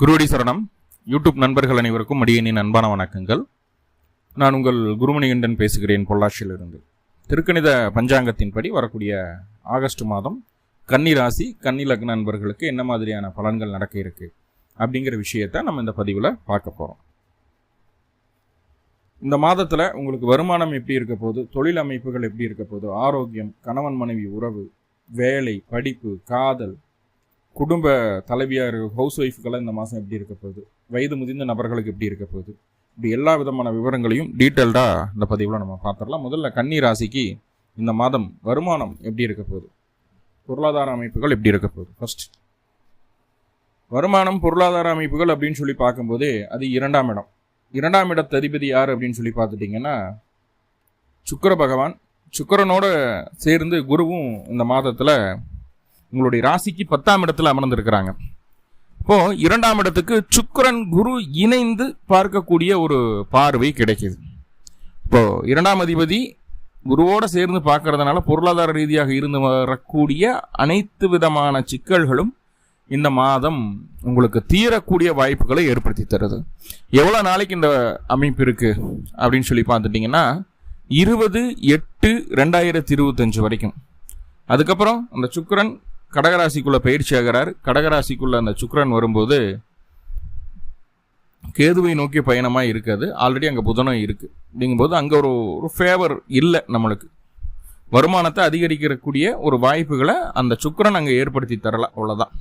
குருவடி சரணம். யூடியூப் நண்பர்கள் அனைவருக்கும் அடியனின் அன்பான வணக்கங்கள். நான் உங்கள் குருமணிகண்டன் பேசுகிறேன் பொள்ளாச்சியிலிருந்து. திருக்கணித பஞ்சாங்கத்தின்படி வரக்கூடிய ஆகஸ்ட் மாதம் கன்னி ராசி கன்னி லக்ன நண்பர்களுக்கு என்ன மாதிரியான பலன்கள் நடக்க இருக்கு அப்படிங்கிற விஷயத்தை நம்ம இந்த பதிவில் பார்க்க போகிறோம் இந்த மாதத்தில் உங்களுக்கு வருமானம் எப்படி இருக்க போகுது தொழில் அமைப்புகள் எப்படி இருக்க போகுது ஆரோக்கியம் கணவன் மனைவி உறவு வேலை படிப்பு காதல் குடும்ப தலைவியார் ஹவுஸ் ஒய்ஃபுக்கெல்லாம் இந்த மாதம் எப்படி இருக்க போகுது? வயது முதிர்ந்த நபர்களுக்கு எப்படி இருக்க போகுது? இப்படி எல்லா விதமான விவரங்களையும் டீட்டெயில்டாக இந்த பதிவில் நம்ம பார்த்துடலாம். முதல்ல கன்னி ராசிக்கு இந்த மாதம் வருமானம் எப்படி இருக்க போகுது? பொருளாதார அமைப்புகள் எப்படி இருக்க போகுது? ஃபர்ஸ்ட் வருமானம் பொருளாதார அமைப்புகள் அப்படின்னு சொல்லி பார்க்கும்போது அது இரண்டாம் இடம். இரண்டாம் இடத்து அதிபதி யார் அப்படின்னு சொல்லி பார்த்துட்டிங்கன்னா சுக்கிர பகவான். சுக்கிரனோட சேர்ந்து குருவும் இந்த மாதத்தில் உங்களுடைய ராசிக்கு பத்தாம் இடத்துல அமர்ந்திருக்கிறாங்க. இப்போ இரண்டாம் இடத்துக்கு சுக்கிரன் குரு இணைந்து பார்க்கக்கூடிய ஒரு பார்வை கிடைக்குது. இப்போ இரண்டாம் அதிபதி குருவோட சேர்ந்து பார்க்கறதுனால பொருளாதார ரீதியாக இருந்து வரக்கூடிய அனைத்து விதமான சிக்கல்களும் இந்த மாதம் உங்களுக்கு தீரக்கூடிய வாய்ப்புகளை ஏற்படுத்தி தருது. எவ்வளோ நாளைக்கு இந்த அமைப்பு இருக்கு அப்படின்னு சொல்லி பார்த்துட்டிங்கன்னா இருபது எட்டு ரெண்டாயிரத்தி இருபத்தஞ்சு வரைக்கும். அதுக்கப்புறம் அந்த சுக்கிரன் கடகராசிக்குள்ள பயிற்சி ஆகிறார் கடகராசிக்குள்ள அந்த சுக்கரன் வரும்போது கேதுவை நோக்கிய பயணமாக இருக்காது ஆல்ரெடி அங்கே புதனும் இருக்குது அப்படிங்கும்போது அங்கே ஒரு ஒரு ஃபேவர் இல்லை நம்மளுக்கு. வருமானத்தை அதிகரிக்கக்கூடிய ஒரு வாய்ப்புகளை அந்த சுக்கரன் அங்கே ஏற்படுத்தி தரலாம் அவ்வளோதான்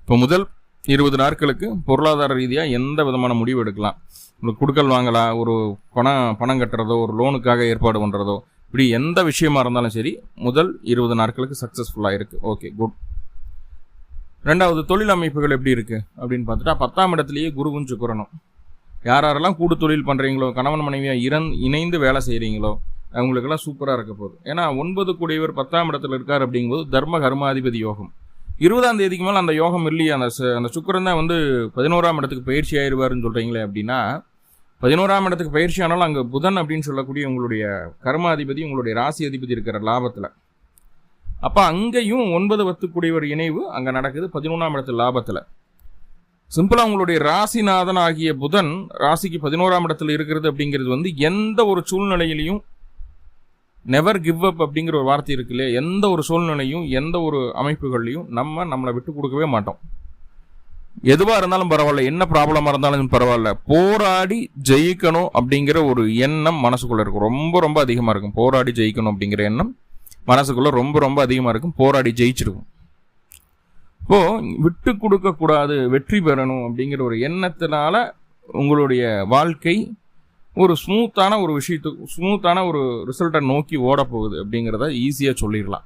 இப்போ முதல் இருபது நாட்களுக்கு பொருளாதார ரீதியாக எந்த விதமான முடிவு எடுக்கலாம். உங்களுக்கு குடுக்கல் வாங்கலாம் ஒரு பணம் பணம் கட்டுறதோ ஒரு லோனுக்காக ஏற்பாடு பண்ணுறதோ இப்படி எந்த விஷயமா இருந்தாலும் சரி முதல் இருபது நாட்களுக்கு சக்ஸஸ்ஃபுல்லாக இருக்குது ஓகே குட் ரெண்டாவது தொழில் அமைப்புகள் எப்படி இருக்குது அப்படின்னு பார்த்துட்டா பத்தாம் இடத்துலையே குருவும் சுக்கரனும். யார் யாரெல்லாம் கூடு தொழில் பண்ணுறீங்களோ கணவன் மனைவியாக இறந் இணைந்து வேலை செய்கிறீங்களோ அவங்களுக்கெல்லாம் சூப்பராக இருக்க போகுது. ஏன்னா ஒன்பது கூடியவர் பத்தாம் இடத்துல இருக்கார் அப்படிங்கும்போது தர்ம கர்மாதிபதி யோகம். இருபதாம் தேதிக்கு மேலே அந்த யோகம் இல்லையே அந்த அந்த சுக்கரன் தான் வந்து பதினோராம் இடத்துக்கு பயிற்சி ஆயிடுவாருன்னு சொல்கிறீங்களே அப்படின்னா பதினோராம் இடத்துக்கு பயிற்சி ஆனாலும் அங்கே புதன் அப்படின்னு சொல்லக்கூடிய உங்களுடைய கர்மாதிபதி உங்களுடைய ராசி அதிபதி இருக்கிற லாபத்தில். அப்போ அங்கேயும் ஒன்பது பத்துக்குடையவர் இணைவு அங்கே நடக்குது பதினொன்றாம் இடத்து லாபத்தில். சிம்பிளாக உங்களுடைய ராசிநாதன் ஆகிய புதன் ராசிக்கு பதினோராம் இடத்துல இருக்கிறது அப்படிங்கிறது வந்து எந்த ஒரு சூழ்நிலையிலையும் நெவர் கிவ் அப் அப்படிங்கிற ஒரு வார்த்தை இருக்கு இல்லையா? எந்த ஒரு சூழ்நிலையும் எந்த ஒரு அமைப்புகள்லையும் நம்ம நம்மளை விட்டு கொடுக்கவே மாட்டோம். எதுவாக இருந்தாலும் பரவாயில்ல. என்ன ப்ராப்ளமாக இருந்தாலும் பரவாயில்ல. போராடி ஜெயிக்கணும் அப்படிங்கிற ஒரு எண்ணம் மனசுக்குள்ளே இருக்கும். ரொம்ப ரொம்ப அதிகமாக இருக்கும். போராடி ஜெயிக்கணும் அப்படிங்கிற எண்ணம் மனசுக்குள்ளே ரொம்ப ரொம்ப அதிகமாக இருக்கும். போராடி ஜெயிச்சிருக்கும் இப்போது விட்டு கொடுக்கக்கூடாது வெற்றி பெறணும் அப்படிங்கிற ஒரு எண்ணத்தினால உங்களுடைய வாழ்க்கை ஒரு ஸ்மூத்தான ஒரு விஷயத்துக்கு ஸ்மூத்தான ஒரு ரிசல்ட்டை நோக்கி ஓட போகுது அப்படிங்கிறத ஈஸியாக சொல்லிடலாம்.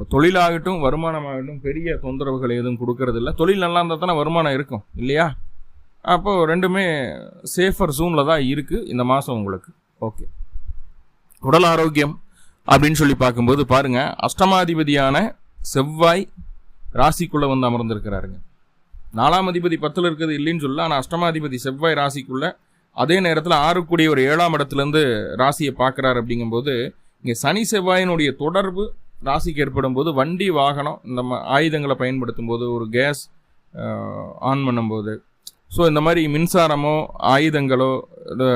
இப்போ தொழிலாகட்டும் வருமானமாகட்டும் பெரிய தொந்தரவுகள் எதுவும் கொடுக்கறதில்ல. தொழில் நல்லா இருந்தால் தானே வருமானம் இருக்கும் இல்லையா? அப்போது ரெண்டுமே சேஃபர் ஜூனில் தான் இருக்குது இந்த மாதம் உங்களுக்கு. ஓகே உடல் ஆரோக்கியம் அப்படின்னு சொல்லி பார்க்கும்போது பாருங்கள் அஷ்டமாதிபதியான செவ்வாய் ராசிக்குள்ளே வந்து அமர்ந்திருக்கிறாருங்க. நாலாம் அதிபதி பத்தில் இருக்கிறது இல்லைன்னு சொல்லலாம் ஆனால் அஷ்டமாதிபதி செவ்வாய் ராசிக்குள்ளே அதே நேரத்தில் ஆறுக்குடிய ஒரு ஏழாம் இடத்துலேருந்து ராசியை பார்க்குறாரு அப்படிங்கும்போது இங்கே சனி செவ்வாயினுடைய தொடர்பு ராசிக்கு ஏற்படும் போது வண்டி வாகனம் இந்த ஆயுதங்களை பயன்படுத்தும் போது ஒரு கேஸ் ஆன் பண்ணும்போது. ஸோ இந்த மாதிரி மின்சாரமோ ஆயுதங்களோ இந்த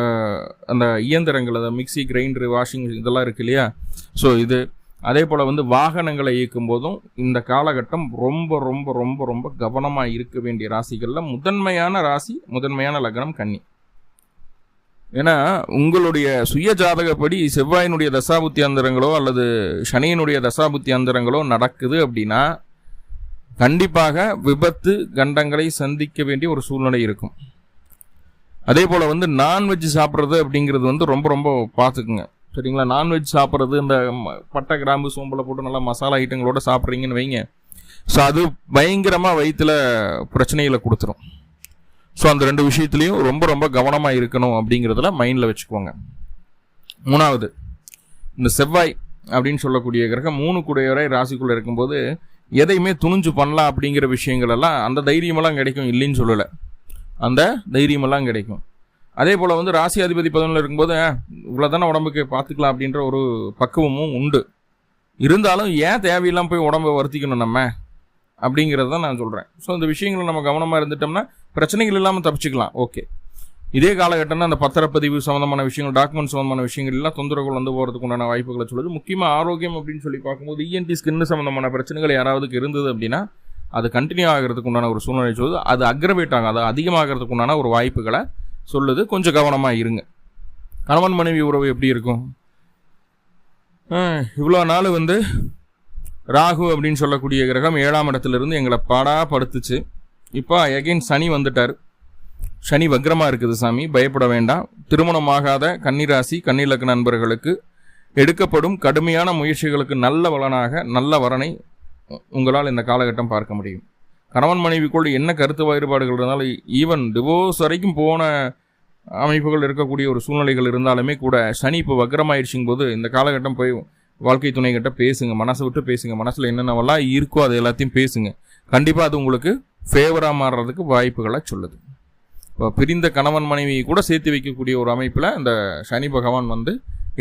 அந்த இயந்திரங்கள் அதை மிக்ஸி கிரைண்டரு வாஷிங் இதெல்லாம் இருக்கு இல்லையா? ஸோ இது அதே போல் வந்து வாகனங்களை இயக்கும் போதும் இந்த காலகட்டம் ரொம்ப ரொம்ப ரொம்ப ரொம்ப கவனமாக இருக்க வேண்டிய ராசிகளில் முதன்மையான ராசி முதன்மையான லக்னம் கன்னி. ஏன்னா உங்களுடைய சுய ஜாதகப்படி செவ்வாயினுடைய தசாபுத்தி அந்தரங்களோ அல்லது சனியினுடைய தசாபுத்தி அந்தரங்களோ நடக்குது அப்படின்னா கண்டிப்பாக விபத்து கண்டங்களை சந்திக்க வேண்டிய ஒரு சூழ்நிலை இருக்கும். அதே போல் வந்து நான்வெஜ் சாப்பிட்றது அப்படிங்கிறது வந்து ரொம்ப ரொம்ப பார்த்துக்குங்க. சரிங்களா? நான்வெஜ் சாப்பிட்றது இந்த பட்டை கிராம்பு சோம்பலை போட்டு நல்லா மசாலா ஐட்டங்களோட சாப்பிட்றீங்கன்னு வைங்க. ஸோ அது பயங்கரமாக வயிற்றில் பிரச்சனைகளை கொடுத்துரும். ஸோ அந்த ரெண்டு விஷயத்துலையும் ரொம்ப ரொம்ப கவனமாக இருக்கணும் அப்படிங்கிறதுல மைண்டில் வச்சுக்கோங்க மூணாவது இந்த செவ்வாய் அப்படின்னு சொல்லக்கூடிய கிரகம் மூணு குடையவரை ராசிக்குள்ளே இருக்கும்போது எதையுமே துணிஞ்சு பண்ணலாம் அப்படிங்கிற விஷயங்கள் எல்லாம் அந்த தைரியமெல்லாம் கிடைக்கும் இல்லைன்னு சொல்லலை. அந்த தைரியமெல்லாம் கிடைக்கும். அதே போல் வந்து ராசி அதிபதி பதினொன்றில் இருக்கும்போது இவ்வளோ தானே உடம்புக்கு பார்த்துக்கலாம் அப்படின்ற ஒரு பக்குவமும் உண்டு. இருந்தாலும் ஏன் தேவையெல்லாம் போய் உடம்பை வருத்திக்கணும் நம்ம? அப்படிங்கிறது தான் நான் சொல்கிறேன் ஸோ இந்த விஷயங்களை நம்ம கவனமாக இருந்துட்டோம்னா பிரச்சனைகள் இல்லாமல் தப்பிச்சுக்கலாம். ஓகே இதே காலகட்டம்னா அந்த பத்திரப்பதிவு சம்மந்தமான விஷயங்கள் டாக்குமெண்ட் சம்மந்தமான விஷயங்கள் எல்லாம் தொந்தரவுகள் வந்து போகிறதுக்கு உண்டான வாய்ப்புகளை சொல்லுது. முக்கியமாக ஆரோக்கியம் அப்படின்னு சொல்லி பார்க்கும்போது இஎன்டி ஸ்கின் சம்மந்தமான பிரச்சனைகள் யாராவதுக்கு இருந்தது அப்படின்னா அது கண்டினியூ ஆகிறதுக்கு உண்டான ஒரு சூழ்நிலை சொல்லுது. அது அக்ரவேட் ஆகும் அது அதிகமாகிறதுக்கு உண்டான ஒரு வாய்ப்புகளை சொல்லுது. கொஞ்சம் கவனமாக இருங்க. கணவன் மனைவி உறவு எப்படி இருக்கும்? இவ்வளோ நாள் வந்து ராகு அப்படின்னு சொல்லக்கூடிய கிரகம் ஏழாம் இடத்துலேருந்து எங்களை பாடா படுத்துச்சு. இப்போ எகைன் சனி வந்துட்டார். சனி வக்ரமாக இருக்குது சாமி பயப்பட வேண்டாம். திருமணமாகாத கன்னிராசி கன்னிலக்கு நண்பர்களுக்கு எடுக்கப்படும் கடுமையான முயற்சிகளுக்கு நல்ல வளனாக நல்ல வரனை உங்களால் இந்த காலகட்டம் பார்க்க முடியும். கணவன் மனைவிக்குள் என்ன கருத்து வேறுபாடுகள் இருந்தாலும் ஈவன் டிவோர்ஸ் வரைக்கும் போன அமைப்புகள் இருக்கக்கூடிய ஒரு சூழ்நிலைகள் இருந்தாலுமே கூட சனி இப்போ வக்ரமாயிடுச்சுங்க போது இந்த காலகட்டம் போய் வாழ்க்கை துணைகிட்ட பேசுங்க மனசை விட்டு பேசுங்க. மனசில் என்னென்னவெல்லாம் இருக்கோ அது எல்லாத்தையும் பேசுங்க. கண்டிப்பாக அது உங்களுக்கு ஃபேவராக மாறுறதுக்கு வாய்ப்புகளை சொல்லுது. இப்போ பிரிந்த கணவன் மனைவியை கூட சேர்த்து வைக்கக்கூடிய ஒரு அமைப்பில் இந்த சனி பகவான் வந்து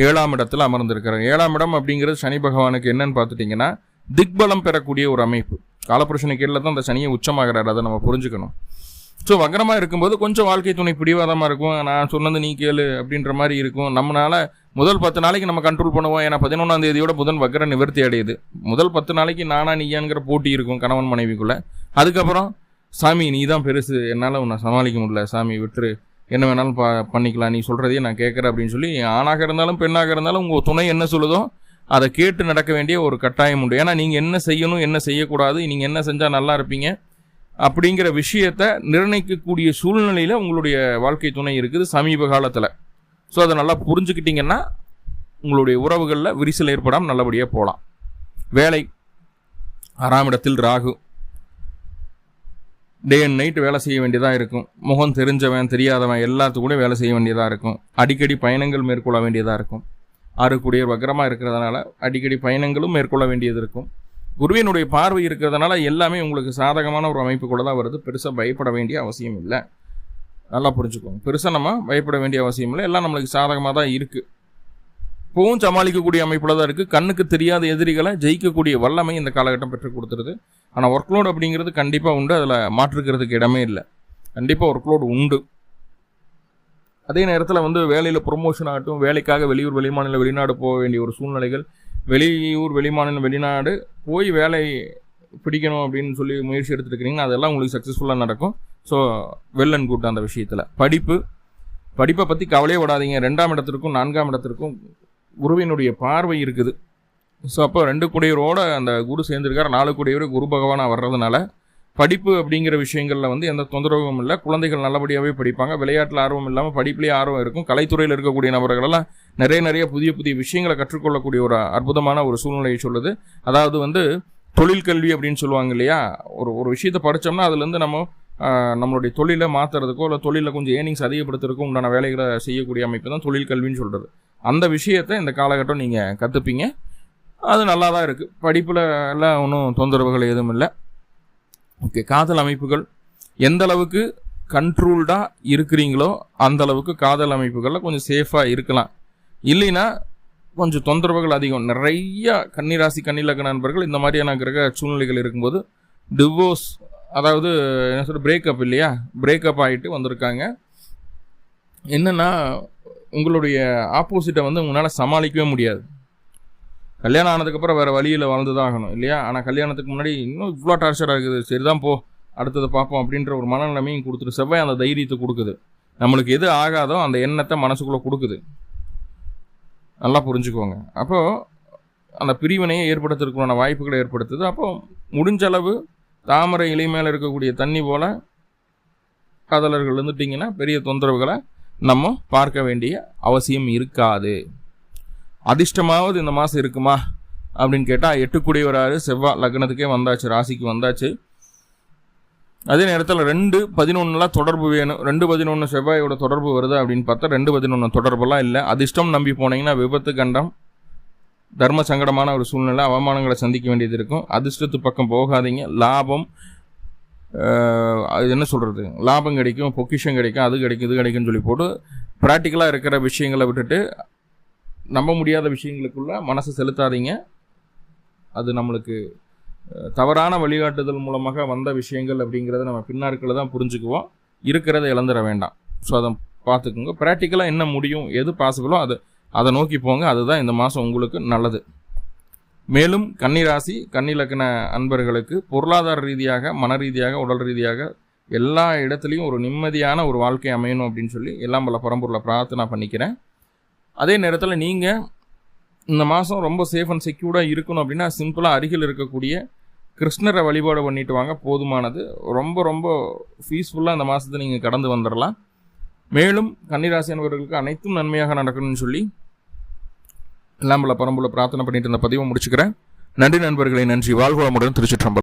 ஏழாம் இடத்துல அமர்ந்திருக்கிறார். ஏழாம் இடம் அப்படிங்கிறது சனி பகவானுக்கு என்னன்னு பார்த்துட்டிங்கன்னா திக்பலம் பெறக்கூடிய ஒரு அமைப்பு. காலப்புருஷனை கீழே தான் அந்த சனியை உச்சமாகிறார் அதை நம்ம புரிஞ்சுக்கணும். ஸோ வக்கரமாக இருக்கும்போது கொஞ்சம் வாழ்க்கை துணை பிடிவாதமாக இருக்கும். நான் சொன்னது நீ கேளு அப்படின்ற மாதிரி இருக்கும். நம்மளால் முதல் பத்து நாளைக்கு நம்ம கண்ட்ரோல் பண்ணுவோம். ஏன்னா பதினொன்றாம் தேதியோட புதன் வக்கர நிவர்த்தி அடையுது. முதல் பத்து நாளைக்கு நானா நீயாங்கிற போட்டி இருக்கும் கணவன் மனைவிக்குள்ளே. அதுக்கப்புறம் சாமி நீ தான் பெருசு. என்னால் உன்னை சமாளிக்க முடியல. சாமி விட்டுரு. என்ன வேணாலும் பா பண்ணிக்கலாம். நீ சொல்கிறதையே நான் கேட்குறேன் அப்படின்னு சொல்லி ஆணாக இருந்தாலும் பெண்ணாக இருந்தாலும் உங்கள் துணை என்ன சொல்லுதோ அதை கேட்டு நடக்க வேண்டிய ஒரு கட்டாயம் உண்டு. ஏன்னா நீங்கள் என்ன செய்யணும் என்ன செய்யக்கூடாது நீங்கள் என்ன செஞ்சால் நல்லா இருப்பீங்க அப்படிங்கிற விஷயத்தை நிர்ணயிக்கக்கூடிய சூழ்நிலையில் உங்களுடைய வாழ்க்கை துணை இருக்குது சமீப காலத்தில். ஸோ அதை நல்லா புரிஞ்சுக்கிட்டிங்கன்னா உங்களுடைய உறவுகளில் விரிசல் ஏற்படாமல் நல்லபடியாக போகலாம் வேலை. ஆறாம் இடத்தில் ராகு. டே அண்ட் நைட் வேலை செய்ய வேண்டியதாக இருக்கும். முகம் தெரிஞ்சவன் தெரியாதவன் எல்லாத்துக்கூட வேலை செய்ய வேண்டியதாக இருக்கும். அடிக்கடி பயணங்கள் மேற்கொள்ள வேண்டியதாக இருக்கும். ஆறு வக்கரமாக இருக்கிறதுனால அடிக்கடி பயணங்களும் மேற்கொள்ள வேண்டியது இருக்கும். குருவினுடைய பார்வை இருக்கிறதுனால எல்லாமே உங்களுக்கு சாதகமான ஒரு அமைப்புக்குள்ளே தான் வருது. பெருசாக பயப்பட வேண்டிய அவசியம் இல்லை. நல்லா புரிஞ்சுக்கோங்க. பெருசாக நம்ம பயப்பட வேண்டிய அவசியம் இல்லை. எல்லாம் நம்மளுக்கு சாதகமாக தான் இருக்குது இப்போவும் சமாளிக்கக்கூடிய அமைப்பில் தான் இருக்குது கண்ணுக்கு தெரியாத எதிரிகளை ஜெயிக்கக்கூடிய வல்லமை இந்த காலகட்டம் பெற்று கொடுத்துருது. ஆனால் ஒர்க்லோடு அப்படிங்கிறது கண்டிப்பாக உண்டு. அதில் மாற்றுக்கிறதுக்கு இடமே இல்லை. கண்டிப்பாக ஒர்க் லோடு உண்டு. அதே நேரத்தில் வந்து வேலையில் ப்ரொமோஷன் ஆகட்டும் வேலைக்காக வெளியூர் வெளிமாநில வெளிநாடு போக வேண்டிய ஒரு சூழ்நிலைகள் வெளியூர் வெளிமாநில வெளிநாடு போய் வேலை பிடிக்கணும் அப்படின்னு சொல்லி முயற்சி எடுத்துருக்கிறீங்கன்னா அதெல்லாம் உங்களுக்கு சக்ஸஸ்ஃபுல்லாக நடக்கும். ஸோ வெல் அண்ட் குட் அந்த விஷயத்தில். படிப்பு படிப்பை பற்றி கவலையே விடாதீங்க ரெண்டாம் இடத்திற்கும் நான்காம் இடத்திற்கும் குருவினுடைய பார்வை இருக்குது. ஸோ அப்போ ரெண்டு குடையரோட அந்த குரு சேர்ந்துருக்கார். நாலு குடையவர் குரு பகவானாக வர்றதுனால படிப்பு அப்படிங்கிற விஷயங்களில் வந்து எந்த தொந்தரவும் இல்லை. குழந்தைகள் நல்லபடியாகவே படிப்பாங்க. விளையாட்டில் ஆர்வம் இல்லாமல் படிப்புலேயே ஆர்வம் இருக்கும். கலைத்துறையில் இருக்கக்கூடிய நபர்களெல்லாம் நிறைய நிறைய புதிய புதிய விஷயங்களை கற்றுக்கொள்ளக்கூடிய ஒரு அற்புதமான ஒரு சூழ்நிலையை சொல்லுது. அதாவது வந்து தொழில் கல்வி அப்படின்னு சொல்லுவாங்க இல்லையா? ஒரு ஒரு விஷயத்தை படித்தோம்னா அதுலேருந்து நம்ம நம்மளுடைய தொழிலை மாற்றுறதுக்கோ இல்லை தொழிலில் கொஞ்சம் ஏர்னிங்ஸ் அதிகப்படுத்துறதுக்கோ உண்டான வேலைகளை செய்யக்கூடிய அமைப்பு தான் தொழில் கல்வின்னு சொல்கிறது அந்த விஷயத்தை இந்த காலகட்டம் நீங்கள் கற்றுப்பீங்க அது நல்லா தான் இருக்குது படிப்பில் எல்லாம் ஒன்றும் தொந்தரவுகள் எதுவும் இல்லை. ஓகே காதல் அமைப்புகள் எந்த அளவுக்கு கண்ட்ரோல்டாக இருக்கிறீங்களோ அந்த அளவுக்கு காதல் அமைப்புகளில் கொஞ்சம் சேஃபாக இருக்கலாம். இல்லைன்னா கொஞ்சம் தொந்தரவுகள் அதிகம். நிறைய கன்னிராசி கன்னிலக்க நண்பர்கள் இந்த மாதிரியான கிரக சூழ்நிலைகள் இருக்கும்போது டிவோர்ஸ் அதாவது என்ன சொல்ற பிரேக்கப் இல்லையா? பிரேக்கப் ஆகிட்டு வந்திருக்காங்க. என்னென்னா உங்களுடைய ஆப்போசிட்டை வந்து உங்களால் சமாளிக்கவே முடியாது. கல்யாணம் ஆனதுக்கப்புறம் வேறு வழியில் வளர்ந்து தான் ஆகணும் இல்லையா? ஆனால் கல்யாணத்துக்கு முன்னாடி இன்னும் இவ்வளோ டார்ச்சராக இருக்குது. சரி தான் போ அடுத்ததை பார்ப்போம் அப்படின்ற ஒரு மனநிலைமையும் கொடுத்துட்டு செவ்வாய் அந்த தைரியத்தை கொடுக்குது. நம்மளுக்கு எது ஆகாதோ அந்த எண்ணத்தை மனசுக்குள்ளே கொடுக்குது. நல்லா புரிஞ்சுக்கோங்க. அப்போது அந்த பிரிவினையை ஏற்படுத்துறதுக்கான வாய்ப்புகளை ஏற்படுத்துது. அப்போ முடிஞ்ச அளவு தாமரை இலை மேலே இருக்கக்கூடிய தண்ணி போல் காதலர்கள் இருந்துட்டிங்கன்னா பெரிய தொந்தரவுகளை நம்ம பார்க்க வேண்டிய அவசியம் இருக்காது. அதிர்ஷ்டமாவது இந்த மாதம் இருக்குமா? அப்படின்னு கேட்டால் எட்டுக்குடியவராறு செவ்வாய் லக்னத்துக்கே வந்தாச்சு ராசிக்கு வந்தாச்சு. அதே நேரத்தில் ரெண்டு பதினொன்றுலாம் தொடர்பு வேணும். ரெண்டு பதினொன்று செவ்வாயோட தொடர்பு வருது அப்படின்னு பார்த்தா ரெண்டு பதினொன்று தொடர்புலாம் இல்லை. அதிர்ஷ்டம் நம்பி போனீங்கன்னா விபத்து கண்டம் தர்ம சங்கடமான ஒரு சூழ்நிலை அவமானங்களை சந்திக்க வேண்டியது இருக்கும். அதிர்ஷ்டத்து பக்கம் போகாதீங்க. லாபம் அது என்ன சொல்கிறது லாபம் கிடைக்கும் பொக்கிஷம் கிடைக்கும் அது கிடைக்கும் இது கிடைக்கும்னு சொல்லி போட்டு ப்ராக்டிக்கலாக இருக்கிற விஷயங்களை விட்டுட்டு நம்ப முடியாத விஷயங்களுக்குள்ள மனசை செலுத்தாதீங்க. அது நம்மளுக்கு தவறான வழிகாட்டுதல் மூலமாக வந்த விஷயங்கள் அப்படிங்கிறத நம்ம பின்னாட்களில் தான் புரிஞ்சுக்குவோம். இருக்கிறத இழந்துட வேண்டாம். ஸோ அதை பார்த்துக்கோங்க. ப்ராக்டிக்கலாக என்ன முடியும் எது பாசிபிளோ அது அதை நோக்கி போங்க அதுதான் இந்த மாதம் உங்களுக்கு நல்லது. மேலும் கன்னிராசி கன்னிலக்கண அன்பர்களுக்கு பொருளாதார ரீதியாக மன ரீதியாக உடல் ரீதியாக எல்லா இடத்துலையும் ஒரு நிம்மதியான ஒரு வாழ்க்கை அமையணும் அப்படின்னு சொல்லி எல்லாம் பல பரம்பூரில் பிரார்த்தனை பண்ணிக்கிறேன். அதே நேரத்தில் நீங்கள் இந்த மாதம் ரொம்ப சேஃப் அண்ட் செக்யூர்டாக இருக்கணும் அப்படின்னா சிம்பிளாக அருகில் இருக்கக்கூடிய கிருஷ்ணரை வழிபாடு பண்ணிட்டு வாங்க போதுமானது. ரொம்ப ரொம்ப பீஸ்ஃபுல்லாக இந்த மாதத்தை நீங்கள் கடந்து வந்துடலாம் மேலும் கன்னிராசி அன்பர்களுக்கு அனைத்தும் நன்மையாக நடக்கணும்னு சொல்லி எல்லாம் பரம்புல பிரார்த்தனை பண்ணிட்டு இருந்த பதிவை முடிச்சுக்கிறேன். நன்றி நண்பர்களை நன்றி. வாழ்வளமுடன் திருச்சிற்றம்பலம்.